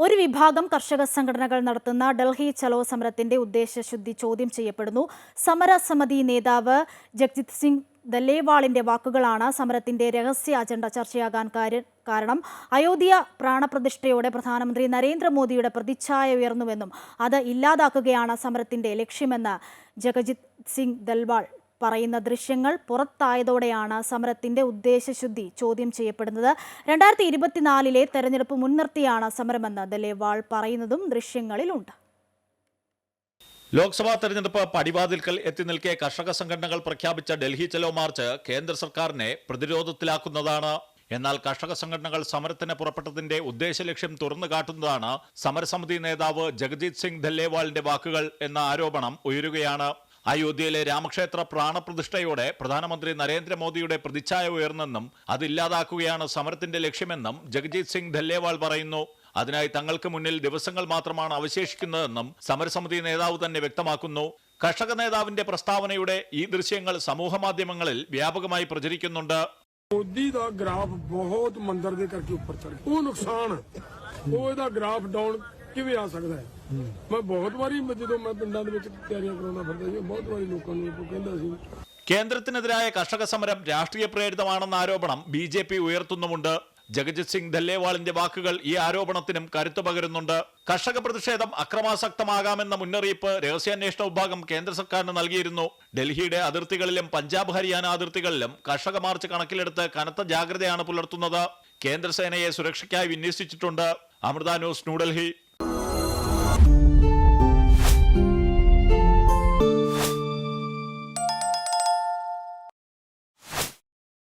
ഒരു വിഭാഗം കർഷക സംഘടനകൾ നടത്തുന്ന ഡൽഹി ചലോ സമരത്തിന്റെ ഉദ്ദേശശുദ്ധി ചോദ്യം ചെയ്യപ്പെടുന്നു. സമരസമിതി നേതാവ് ജഗ്ജിത് സിംഗ് ദല്ലേവാളിന്റെ വാക്കുകളാണ് സമരത്തിന്റെ രഹസ്യ അജണ്ട ചർച്ചയാകാൻ കാരണം അയോധ്യ പ്രാണപ്രതിഷ്ഠയോടെ പ്രധാനമന്ത്രി നരേന്ദ്രമോദിയുടെ പ്രതിച്ഛായ ഉയർന്നുവെന്നും അത് ഇല്ലാതാക്കുകയാണ് സമരത്തിന്റെ ലക്ഷ്യമെന്ന് ജഗജിത് സിംഗ് ദൽവാൾ പറയുന്ന ദൃശ്യങ്ങൾ പുറത്തായതോടെയാണ് സമരത്തിന്റെ ഉദ്ദേശശുദ്ധി ചോദ്യം ചെയ്യപ്പെടുന്നത്. രണ്ടായിരത്തി ഇരുപത്തിനാലിലെ തെരഞ്ഞെടുപ്പ് മുൻനിർത്തിയാണ് സമരമെന്ന് ദലേവാൾ പറയുന്നതും ദൃശ്യങ്ങളിലുണ്ട്. ലോക്സഭാ തെരഞ്ഞെടുപ്പ് പടിവാതിൽക്കൽ എത്തി നിൽക്കെ കർഷക സംഘടനകൾ പ്രഖ്യാപിച്ച ഡൽഹി ചെലോ മാർച്ച് കേന്ദ്ര സർക്കാരിനെ പ്രതിരോധത്തിലാക്കുന്നതാണ്. എന്നാൽ കർഷക സംഘടനകൾ സമരത്തിന് പുറപ്പെട്ടതിന്റെ ഉദ്ദേശ ലക്ഷ്യം തുറന്നു കാട്ടുന്നതാണ് സമരസമിതി നേതാവ് ജഗജിത് സിംഗ് ധല്ലേവാളിന്റെ വാക്കുകൾ എന്ന ആരോപണം ഉയരുകയാണ്. അയോധ്യയിലെ രാമക്ഷേത്ര പ്രാണപ്രതിഷ്ഠയോടെ പ്രധാനമന്ത്രി നരേന്ദ്രമോദിയുടെ പ്രതിച്ഛായ ഉയർന്നെന്നും അതില്ലാതാക്കുകയാണ് സമരത്തിന്റെ ലക്ഷ്യമെന്നും ജഗജിത് സിംഗ് ധല്ലേവാൾ പറയുന്നു അതിനായി തങ്ങൾക്ക് മുന്നിൽ ദിവസങ്ങൾ മാത്രമാണ് അവശേഷിക്കുന്നതെന്നും സമരസമിതി നേതാവ് തന്നെ വ്യക്തമാക്കുന്നു കർഷക നേതാവിന്റെ പ്രസ്താവനയുടെ ഈ ദൃശ്യങ്ങൾ സമൂഹ മാധ്യമങ്ങളിൽ വ്യാപകമായി പ്രചരിക്കുന്നുണ്ട് ਮੋਦੀ ਦਾ ਗ੍ਰਾਫ ਬਹੁਤ ਮੰਦਰ ਦੇ ਕਰਕੇ ਉੱਪਰ ਚੜ ਗਿਆ ਉਹ ਨੁਕਸਾਨ ਹੈ। ਉਹ ਇਹਦਾ ਗ੍ਰਾਫ ਡਾਊਨ ਕਿਵੇਂ ਆ ਸਕਦਾ ਹੈ ਮੈਂ ਬਹੁਤ ਵਾਰੀ ਮੈਂ ਜਦੋਂ ਮੈਂ ਪਿੰਡਾਂ ਦੇ ਵਿੱਚ ਤਿਆਰੀਆਂ ਕਰਾਉਂਦਾ ਫਿਰਦਾ ਸੀ ਬਹੁਤ ਵਾਰੀ ਲੋਕਾਂ ਨੂੰ ਇਹ ਕਹਿੰਦਾ ਸੀ കേന്ദ്രത്തിനെതിരായ കർഷക സമരം രാഷ്ട്രീയ പ്രേരിതമാണെന്ന ആരോപണം ബി ജെ പി ഉയർത്തുന്നുമുണ്ട് ജഗജിത് സിംഗ് ദല്ലേവാളിന്റെ വാക്കുകൾ ഈ ആരോപണത്തിനും കരുത്തു പകരുന്നുണ്ട് കർഷക പ്രതിഷേധം അക്രമാസക്തമാകാമെന്ന മുന്നറിയിപ്പ് രഹസ്യാന്വേഷണ വിഭാഗം കേന്ദ്ര സർക്കാരിന് നൽകിയിരുന്നു ഡൽഹിയുടെ അതിർത്തികളിലും പഞ്ചാബ് ഹരിയാന അതിർത്തികളിലും കർഷക മാർച്ച് കണക്കിലെടുത്ത് കനത്ത ജാഗ്രതയാണ് പുലർത്തുന്നത് കേന്ദ്രസേനയെ സുരക്ഷയ്ക്കായി വിന്യസിച്ചിട്ടുണ്ട് അമൃത ന്യൂസ് ന്യൂഡൽഹി